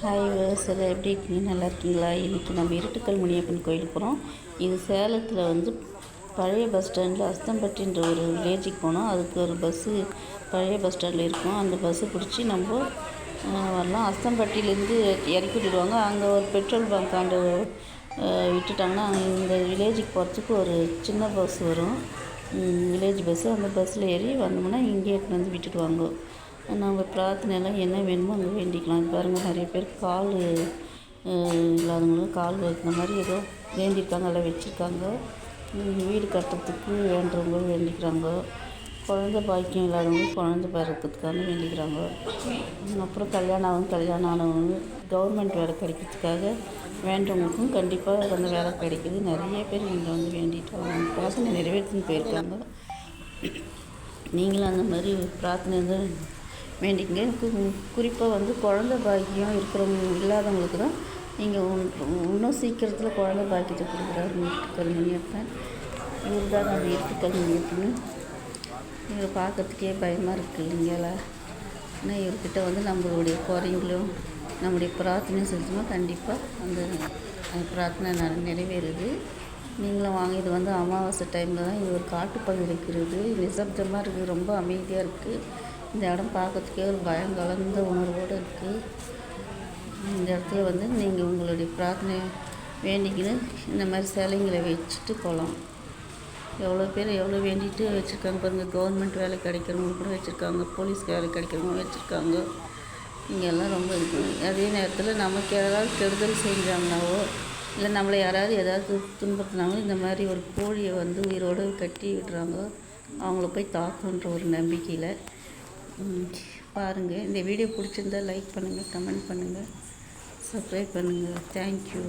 Hi விவசாயம் எப்படி இருக்கீங்க? நல்லா இருக்கீங்களா? இன்றைக்கி நம்ம இருட்டுக்கல் முனியப்பன் கோயிலுக்கு போகிறோம் இது சேலத்தில் வந்து பழைய பஸ் ஸ்டாண்டில் அஸ்தம்பட்டின்ற ஒரு வில்லேஜுக்கு போனோம். அதுக்கு ஒரு பஸ்ஸு பழைய பஸ் ஸ்டாண்டில் இருக்கும். அந்த பஸ்ஸு பிடிச்சி நம்ம வரலாம். அஸ்தம்பட்டியிலேருந்து இறக்கி விட்டுடுவாங்க. அங்கே ஒரு பெட்ரோல் பங்க் ஆண்டு விட்டுட்டாங்கன்னா இந்த வில்லேஜுக்கு போகிறதுக்கு ஒரு சின்ன பஸ் வரும். வில்லேஜ் பஸ்ஸு அந்த பஸ்ஸில் ஏறி வந்தோம்னா இங்கே எடுத்துன்னு வந்து விட்டுடுவாங்க. நம்ம பிரார்த்தனையெல்லாம் என்ன வேணுமோ அங்கே வேண்டிக்கலாம். பாருங்கள் நிறைய பேர் கால் இல்லாதவங்களும் கால் வைக்கிற மாதிரி ஏதோ வேண்டியிருக்காங்க எல்லாம் வச்சுருக்காங்க. வீடு கட்டுறதுக்கு வேண்டுறவங்க வேண்டிக்கிறாங்க. குழந்த பாக்கியம் இல்லாதவங்க குழந்த பிறக்கிறதுக்காக வேண்டிக்கிறாங்க. அப்புறம் கல்யாணம் ஆகும் கல்யாணம் ஆனவங்க கவர்மெண்ட் வேலை கிடைக்கிறதுக்காக வேண்டவங்களுக்கும் கண்டிப்பாக அந்த வேலை கிடைக்கிது. நிறைய பேர் இங்கே வந்து வேண்டிட்டு அவங்க பிரார்த்தனை நிறைவேற்றின்னு போயிருக்காங்க. நீங்களும் அந்த மாதிரி பிரார்த்தனை தான் வேண்டிக்கங்க. குறிப்பாக வந்து குழந்த பாக்கியம் இருக்கிறவங்க இல்லாதவங்களுக்கு தான் நீங்கள் இன்னும் சீக்கிரத்தில் குழந்த பாக்கியத்தை கொடுக்குறாரு இருட்டுக்கல் முனியப்பன் இவர் தான் அந்த இருட்டுக்கல் முனியப்பன் இவரை பார்க்கறதுக்கே பயமாக இருக்குது இல்லைங்களா? ஆனால் இவர்கிட்ட வந்து நம்மளுடைய குறைங்களும் நம்முடைய பிரார்த்தனையும் செஞ்சோம்னா கண்டிப்பாக அந்த பிரார்த்தனை ந- நிறைவேறுது. நீங்களும் வாங்க இது வந்து அமாவாசை டைமில் தான் இது ஒரு காட்டுப்பகுதி இருக்கிறது. நிசப்தமாக இருக்குது ரொம்ப அமைதியாக இருக்குது இந்த இடம் பார்க்கறதுக்கே ஒரு பயம் கலந்த உணர்வோடு இருக்குது இந்த இடத்துல வந்து நீங்கள் உங்களுடைய பிரார்த்தனை வேண்டிக்கின்னு இந்த மாதிரி சிலைங்களை வச்சுட்டு போகலாம். எவ்வளோ பேர் எவ்வளோ வேண்டிட்டு வச்சுருக்காங்க பாருங்கள் கவர்மெண்ட் வேலை கிடைக்கிறவங்க கூட வச்சுருக்காங்க. போலீஸ் வேலை கிடைக்கிறவங்க வச்சுருக்காங்க. இங்கே எல்லாம் ரொம்ப இருக்குது அதே நேரத்தில் நமக்கு யாராவது கெடுதல் செஞ்சாங்கனாவோ இல்லை நம்மளை யாராவது ஏதாவது துன்புறுத்தினாங்களோ இந்த மாதிரி ஒரு கோழியை வந்து உயிரோடு கட்டி விடுறாங்க அவங்கள போய் தாக்குன்ற ஒரு நம்பிக்கையில் பாருங்கள் இந்த வீடியோ பிடிச்சிருந்தா லைக் பண்ணுங்கள் கமெண்ட் பண்ணுங்கள் சப்ஸ்கிரைப் பண்ணுங்கள் தேங்க்யூ